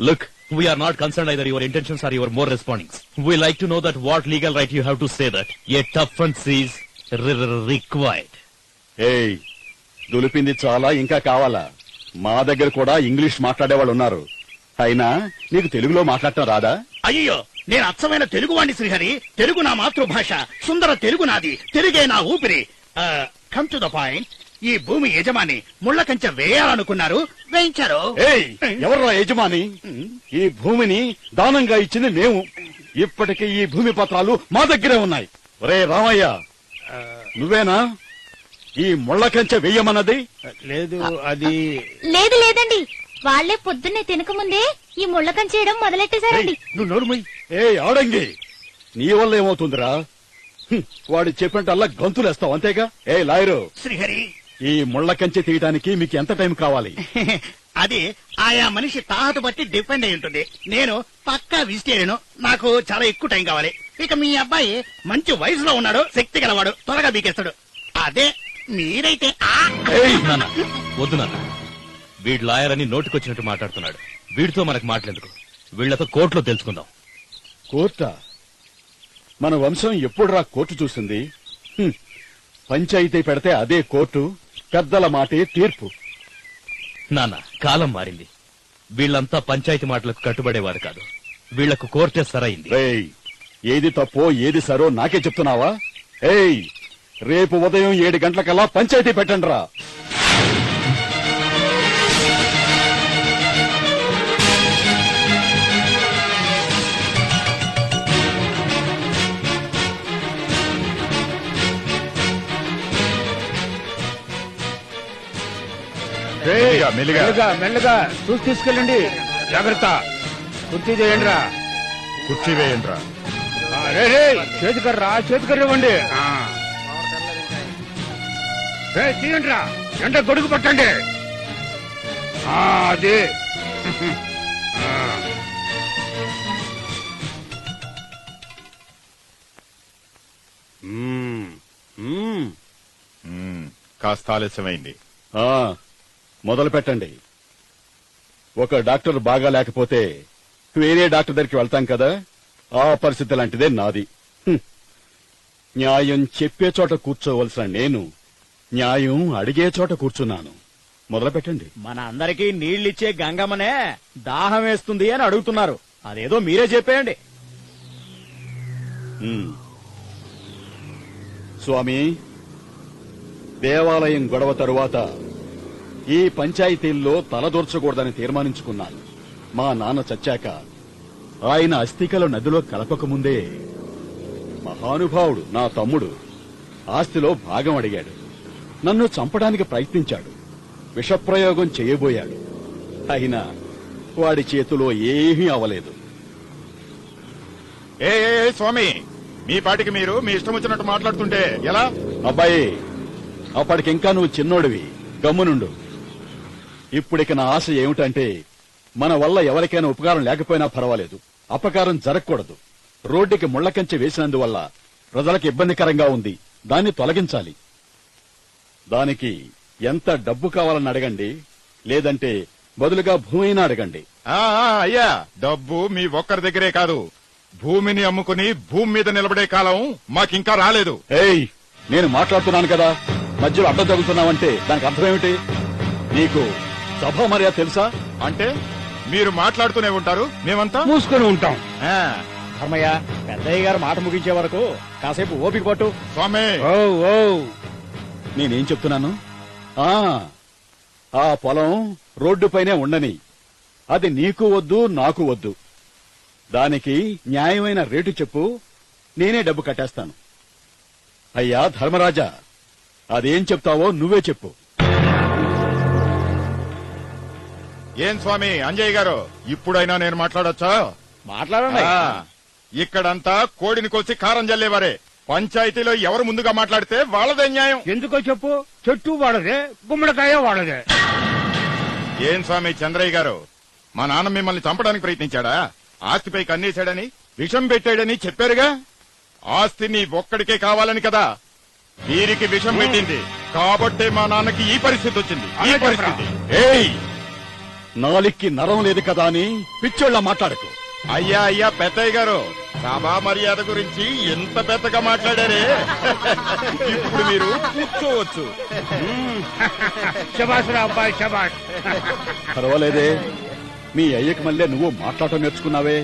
Look, we are not concerned either your intentions or your more respondings. We like to know that what legal right you have to say that a toughness is re- re- required. ఏయ్ దులిపింది చాలా ఇంకా కావాలా మా దగ్గర కూడా English మాట్లాడేవాళ్ళు ఉన్నారు అయినా నీకు తెలుగులో మాట్లాడటం రాదా అయ్యో నేను అచ్చమైన తెలుగు వాణ్ణి శ్రీహరి తెలుగు నా మాతృభాష సుందర తెలుగు నాది తెలుగే నా ఊపిరి కమ్ టు ద పాయింట్ ఈ భూమి యజమాని ముళ్ళ కంచె వేయాలనుకున్నారు. వేయించారు. ఏయ్ ఎవర్రా యజమాని? ఈ భూమిని దానంగా ఇచ్చింది మేము. ఇప్పటికీ ఈ భూమి పత్రాలు మా దగ్గరే ఉన్నాయి. ఒరే రామయ్య నువ్వేనా? ఈ ముళ్ళ కంచె వెయ్యమన్నది లేదు అది లేదు లేదండి. వాళ్ళే పొద్దున్నే తినకముందే ఈ ముళ్ళకం చేయడం మొదలెట్టేశారండి. నువ్వు నోరుమోయ్ ఏ ఆడంగి. నీ వల్ల ఏమవుతుందిరా? వాడు చెప్పినట్టల్లా గంతులేస్తావు అంతేగా? ఏ లాయరు. శ్రీహరి ఈ ముళ్ళ కంచె తీయడానికి మీకు ఎంత టైం కావాలి? అది ఆయా మనిషి తాహతు బట్టి డిపెండ్ అయి ఉంటుంది. నేను పక్కా వెజిటేరియన్. నాకు చాలా ఎక్కువ టైం కావాలి. ఇక మీ అబ్బాయి మంచి వయసులో ఉన్నాడు శక్తి గలవాడు త్వరగా బీకేస్తాడు. అదే మీరైతే వద్దు నాన్న. వీడు లాయర్ అని నోటికొచ్చినట్టు మాట్లాడుతున్నాడు. వీడితో మనకు మాట్లాడేందుకు? వీళ్ళతో కోర్టులో తెలుసుకుందాం. కోర్టా? మన వంశం ఎప్పుడురా కోర్టు చూసింది? పంచాయతీ పెడితే అదే కోర్టు. పెద్దల మాటే తీర్పు. నాన్న కాలం మారింది. వీళ్ళంతా పంచాయతీ మాటలకు కట్టుబడేవారు కాదు. వీళ్ళకు కోర్టే సరైంది. రేయ్ ఏది తప్పో ఏది సరో నాకే చెప్తున్నావా? ఏయ్ రేపు ఉదయం ఏడు గంటలకల్లా పంచాయతీ పెట్టండి రా మెల్లిగా మెల్లిగా. చూసి తీసుకెళ్ళండి. జాగ్రత్త. కుర్చీ చేయండి రా కుర్చీ వేయండి రా రే రే చేతికర్రా చేతికర్ర ఇవ్వండి ఆ. రే తీయండి రా ఎండ గొడుగు పట్టండి. ఆ, అది. ఆ. మ్మ్, మ్మ్. మ్మ్. కాస్త ఆలస్యమైంది. ఆ, మొదలు పెట్టండి ఒక డాక్టర్ బాగా లేకపోతే వేరే డాక్టర్ దగ్గరికి వెళ్తాం కదా? ఆ పరిస్థితి లాంటిదే నాది. న్యాయం చెప్పే చోట కూర్చోవలసిన నేను న్యాయం అడిగే చోట కూర్చున్నాను. మొదలు పెట్టండి మన అందరికీ నీళ్ళిచ్చే గంగమ్మనే దాహం వేస్తుంది అని అడుగుతున్నారు. అదేదో మీరే చెప్పేయండి. స్వామి దేవాలయం గొడవ తరువాత ఈ పంచాయతీల్లో తలదూర్చకూడదని తీర్మానించుకున్నాను. మా నాన్న చచ్చాక ఆయన అస్థికలు నదిలో కలపకముందే మహానుభావుడు నా తమ్ముడు ఆస్తిలో భాగం అడిగాడు. నన్ను చంపడానికి ప్రయత్నించాడు. విషప్రయోగం చేయబోయాడు. అయినా వాడి చేతిలో ఏమీ అవలేదు. ఏ ఏ, ఏ, స్వామి మీ పాటికి మీరు మీ ఇష్టం వచ్చినట్టు మాట్లాడుతుంటే ఎలా? అబ్బాయి అప్పటికింకా నువ్వు చిన్నోడివి. గమ్మునుండు. ఇప్పుడిక నా ఆశ ఏమిటంటే మన వల్ల ఎవరికైనా ఉపకారం లేకపోయినా పర్వాలేదు. అపకారం జరగకూడదు. రోడ్డుకి ముళ్ళకంచె వేసినందువల్ల ప్రజలకు ఇబ్బందికరంగా ఉంది. దాన్ని తొలగించాలి. దానికి ఎంత డబ్బు కావాలని అడగండి లేదంటే బదులుగా భూమిని అడగండి. అయ్యా డబ్బు మీ ఒక్కరి దగ్గరే కాదు. భూమిని అమ్ముకుని భూమి మీద నిలబడే కాలం మాకింకా రాలేదు. ఏయ్ నేను మాట్లాడుతున్నాను కదా. మధ్యలో అడ్డం తగులుతున్నావంటే దానికి అర్థమేమిటి? నీకు సభ మర్యాద తెలుసా? అంటే మీరు మాట్లాడుతూనే ఉంటారు మేమంతా? మూసుకొని ఉంటాం. ఆ, ధర్మయ్య పెద్దయ్య గారు మాట ముగించే వరకు కాసేపు ఓపిక పట్టు. స్వామి! ఓ ఓ. నేనేం చెప్తున్నాను? ఆ ఆ పొలం రోడ్డుపైనే ఉండని. అది నీకు వద్దు నాకు వద్దు. దానికి న్యాయమైన రేటు చెప్పు నేనే డబ్బు కట్టేస్తాను. అయ్యా ధర్మరాజా అదేం చెప్తావో నువ్వే చెప్పు. ఏం స్వామి అంజయ్ గారు ఇప్పుడైనా నేను మాట్లాడొచ్చా? మాట్లాడండి. ఆ, ఇక్కడంతా కోడిని కోసి కారం జల్లేవారే. పంచాయతీలో ఎవరు ముందుగా మాట్లాడితే వాళ్ళదే న్యాయం. ఎందుకో చెప్పు. చెట్టు వాడదే గుమ్మడికాయ వాడదే ఏం స్వామి చంద్రయ్య గారు? మా నాన్న మిమ్మల్ని చంపడానికి ప్రయత్నించాడా? ఆస్తిపై కన్నేశాడని విషం పెట్టాడని చెప్పారుగా? ఆస్తి నీ ఒక్కడికే కావాలని కదా. వీరికి విషం పెట్టింది. కాబట్టే మా నాన్నకి ఈ పరిస్థితి వచ్చింది. ఈ పరిస్థితి. ఏయ్! నాలిక్కి నరం లేదు కదా అని పిచ్చోళ్ళ మాట్లాడకు. అయ్యా అయ్యా పెద్దయ్య గారు సభా మర్యాద గురించి ఎంత పెద్దగా మాట్లాడారే? ఇప్పుడు మీరు కూర్చోవచ్చు. శబాష్ రా అబ్బాయి శబాష్ పర్వాలేదే. మీ అయ్యకి మళ్ళీ నువ్వు మాట్లాడటం నేర్చుకున్నావే.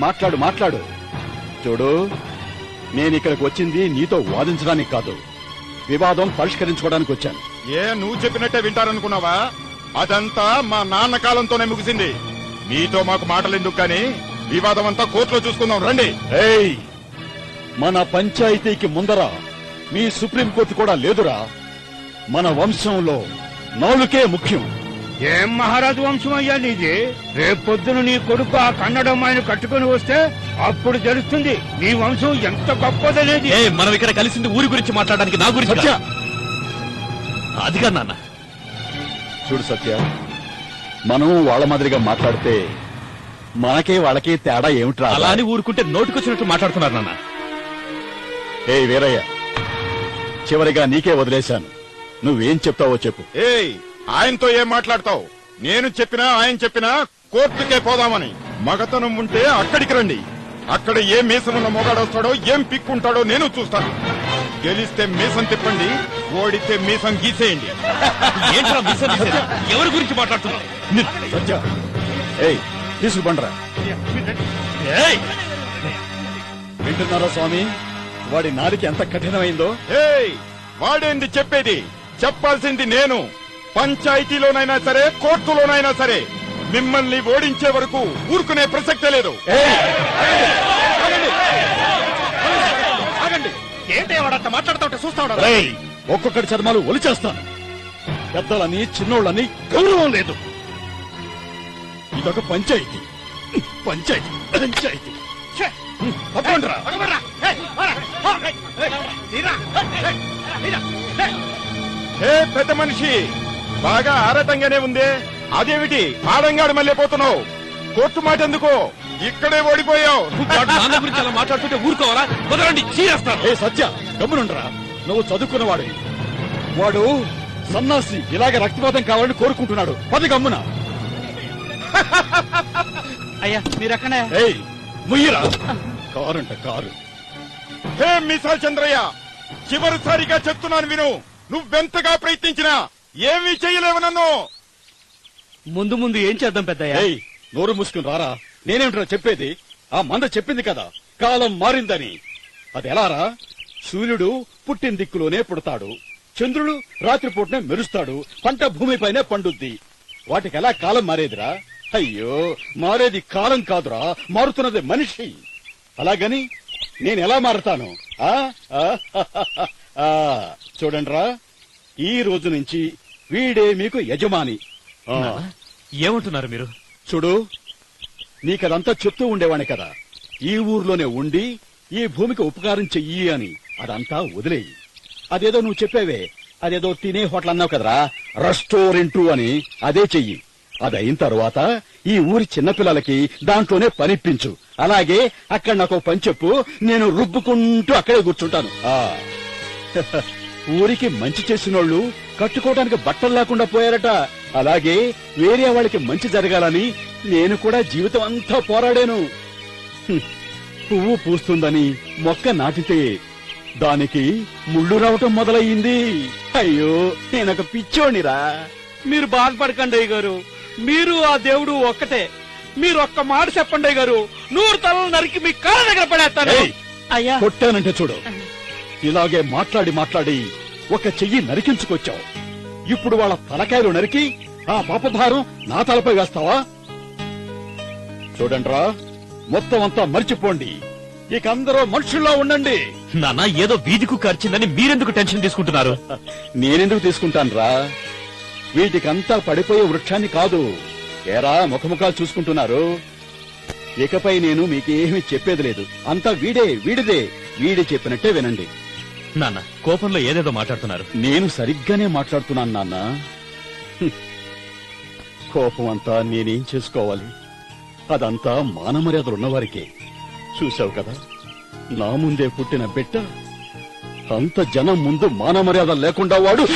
మాట్లాడు మాట్లాడు. చూడు నేను ఇక్కడికి వచ్చింది నీతో వాదించడానికి కాదు. వివాదం పరిష్కరించుకోవడానికి వచ్చాను. ఏ నువ్వు చెప్పినట్టే వింటారనుకున్నావా? అదంతా మా నాన్న కాలంతోనే ముగిసింది. మీతో మాకు మాటలెందుకు కానీ? వివాదం అంతా కోర్టులో చూసుకుందాం రండి. ఏయ్! మన పంచాయతీకి ముందర మీ సుప్రీంకోర్టు కూడా లేదురా. మన వంశంలో నాలుకే ముఖ్యం. ఏం మహారాజు వంశం అయ్యా నీది? రేపొద్దున నీ కొడుకు ఆ కన్నడమ్మాయిని కట్టుకుని వస్తే అప్పుడు తెలుస్తుంది నీ వంశం ఎంత గొప్పదనేది. మనం ఇక్కడ కలిసింది ఊరి గురించి మాట్లాడడానికి నా గురించి. అది కాదు నాన్న. చూడు సత్య మనం వాళ్ళ మాదిరిగా మాట్లాడితే మనకే వాళ్ళకి తేడా ఏమిట్రా? అలా అని ఊరుకుంటే నోటికొచ్చినట్టు మాట్లాడుతున్నారు నాన్న. ఏ వీరయ్య చివరిగా నీకే వదిలేశాను. నువ్వేం చెప్తావో చెప్పు. ఏయ్ ఆయనతో ఏం మాట్లాడతావు? నేను చెప్పినా ఆయన చెప్పినా కోర్టుకే పోదామని. మగతనం ఉంటే అక్కడికి రండి. అక్కడ ఏ మీసం ఉన్న మొగాడొస్తాడో ఏం పిక్కుంటాడో నేను చూస్తాను. గెలిస్తే మీసం తిప్పండి ఓడితే మీసం గీసేయండి. ఏంట్రా మిస్ అనిపించేది? ఎవరి గురించి మాట్లాడుతున్నావు? సత్య. ఏయ్ తీసుకుపండ్రా ఏయ్! వింటున్నారా స్వామి? వాడి నాలికి ఎంత కఠినమైందో? ఏయ్! వాడేంది చెప్పేది? చెప్పాల్సింది నేను. పంచాయతీలోనైనా సరే కోర్టులోనైనా సరే. మిమ్మల్ని ఓడించే వరకు ఊరుకునే ప్రసక్తే లేదు. ఏంటి వాడంత మాట్లాడుతూ ఉంటే చూస్తా రేయ్, ఒక్కొక్కటి చర్మాలు ఒలిచేస్తాను. పెద్దలని చిన్నోళ్ళని గౌరవం లేదు. ఇదొక పంచాయతీ. పంచాయతీ. పంచాయతీ! తప్పండ్రా! ఏ పెద్ద మనిషి బాగా ఆరటంగానే ఉంది. అదేమిటి? ఆడంగాడు మళ్ళీ పోతున్నావు. కోర్టు మాట ఎందుకు? ఇక్కడే ఓడిపోయావు. నాన్న గురించి అలా మాట్లాడుతుంటే ఊరుకోవాలా? వదలండి చీరేస్తాను. ఏ సత్య గమ్మునుండ్రా. నువ్వు చదువుకున్నవాడు. వాడు సన్నాసి ఇలాగే రక్తపాతం కావాలని కోరుకుంటున్నాడు. పది గమ్మున. అయ్యా మీరు ఎక్కడ ఏయ్ ముయ్యరా. కారంట కారు. హే మిసాల్ చంద్రయ్య చివరిసారిగా చెప్తున్నాను విను. నువ్వెంతగా ప్రయత్నించినా ఏమీ చేయలేవు నన్ను. ముందు ముందు ఏం చేద్దాం పెద్దయ్య? ఏయ్ నోరు మూసుకుని రారా. నేనేమిట్రా చెప్పేది? ఆ మంద చెప్పింది కదా. కాలం మారిందని. అది ఎలారా సూర్యుడు పుట్టిన దిక్కులోనే పుడతాడు. చంద్రుడు రాత్రిపూటనే మెరుస్తాడు. పంట భూమిపైనే పండుద్ది. వాటికి ఎలా కాలం మారేదిరా? అయ్యో మారేది కాలం కాదురా. మారుతున్నది మనిషి. అలాగని నేను ఎలా మారుతాను? ఆ? ఆ, ఆ, చూడండిరా ఈ రోజు నుంచి వీడే మీకు యజమాని. ఆ. ఏమంటున్నారు మీరు? చూడు నీకదంతా చెప్తూ ఉండేవాణ్ణి కదా. ఈ ఊర్లోనే ఉండి ఈ భూమికి ఉపకారం చెయ్యి అని. అదంతా వదిలేయి అదేదో నువ్వు చెప్పావే. అదేదో తినే హోటల్ అన్నావు కదరా. రెస్టారెంట్ అని అదే చెయ్యి. అది అయిన తర్వాత ఈ ఊరి చిన్నపిల్లలకి దాంట్లోనే పనిప్పించు అలాగే అక్కడ నాకు పని చెప్పు. నేను రుబ్బుకుంటూ అక్కడే కూర్చుంటాను. ఆ. ఊరికి మంచి చేసినోళ్ళు కట్టుకోవడానికి బట్టలు లేకుండా పోయారట. అలాగే వేరే వాళ్ళకి మంచి జరగాలని నేను కూడా జీవితం అంతా పోరాడాను. పువ్వు పూస్తుందని మొక్క నాటితే దానికి ముళ్ళు రావటం మొదలయ్యింది. అయ్యో నేనొక పిచ్చోనిరా మీరు బాధపడకండి అయ్య గారు మీరు ఆ దేవుడు ఒక్కటే. మీరు ఒక్క మాట చెప్పండి అయ్య గారు నూరు తలలు నరికి మీ కాళ్ళ దగ్గర పడేస్తాను. ఏయ్! అయ్యా. కొట్టానంటే చూడు. ఇలాగే మాట్లాడి మాట్లాడి ఒక చెయ్యి నరికించుకొచ్చావు. ఇప్పుడు వాళ్ళ తలకాయలు నరికి ఆ పాపభారం నా తలపై వేస్తావా? చూడండిరా మొత్తం అంతా మర్చిపోండి. ఇక అందరూ మనుషుల్లా ఉండండి. నాన్న ఏదో వీధి కుక్క అరిచిందని మీరెందుకు టెన్షన్ తీసుకుంటున్నారు? నేనెందుకు తీసుకుంటానురా? వీటికంతా పడిపోయే వృక్షాన్ని కాదు. ఏరా ముఖముఖాలు చూసుకుంటున్నారు? ఇకపై నేను మీకేమీ చెప్పేది లేదు. అంతా వీడే వీడిదే. వీడి చెప్పినట్టే వినండి. నాన్న కోపంలో ఏదేదో మాట్లాడుతున్నారు. నేను సరిగ్గానే మాట్లాడుతున్నాను నాన్న. కోపం అంతా నేనేం చేసుకోవాలి? అదంతా మానమర్యాదలు ఉన్నవారికే చూశావు కదా? నా ముందే పుట్టిన బిడ్డ అంత జనం ముందు మానమర్యాద లేకుండా వాడు.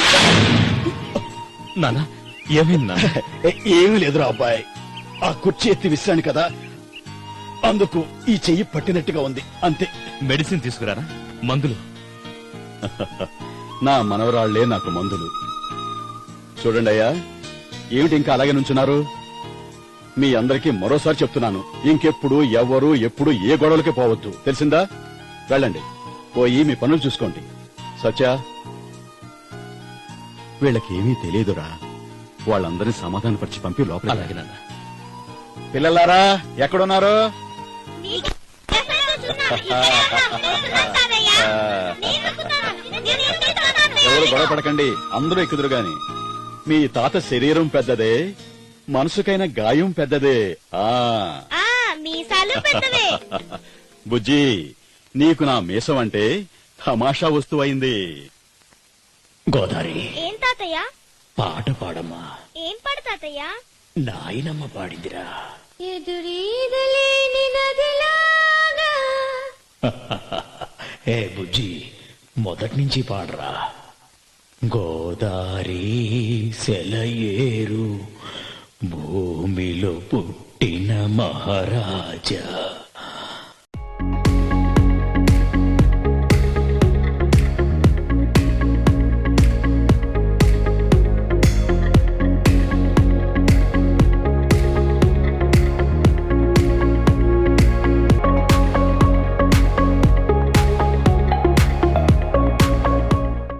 నాన్న ఏమైందా ఏ- ఏమీ లేదురా అబ్బాయి. ఆ కుర్చీ ఎత్తి విసిరాను కదా. అందుకు ఈ చెయ్యి పట్టినట్టుగా ఉంది. అంతే. మెడిసిన్ తీసుకురారా? మందులు. నా మనవరాళ్ళే నాకు మందులు. చూడండి అయ్యా ఏమిటి ఇంకా అలాగే నుంచున్నారు? మీ అందరికీ మరోసారి చెప్తున్నాను. ఇంకెప్పుడు ఎవరు ఎప్పుడు ఏ గొడవలకి పోవద్దు. తెలిసిందా? వెళ్ళండి. పోయి మీ పనులు చూసుకోండి. సత్య? వీళ్ళకేమీ తెలియదురా. వాళ్ళందరినీ సమాధానపరిచి పంపి లోపల పిల్లలారా ఎక్కడున్నారు? ఎవరు గొడవ పడకండి. అందరూ ఎక్కుదురు గాని. మీ తాత శరీరం పెద్దదే. మనసుకైన గాయం పెద్దదే. ఆ. మీసాలు పెద్దవే. బుజ్జి నీకు నా మీసం అంటే తమాషా వస్తువైంది గోదారి. ఏం తాతయ్య? పాట పాడమ్మా. ఏం పడు తాతయ్య? నాయనమ్మ పాడిందిరా. ఎదురీదలేని నదిలాగా. ఏ బుజ్జి మొదటి నుంచి పాడరా. గోదారి సెలయేరు. భూమిలో పుట్టిన మహారాజా.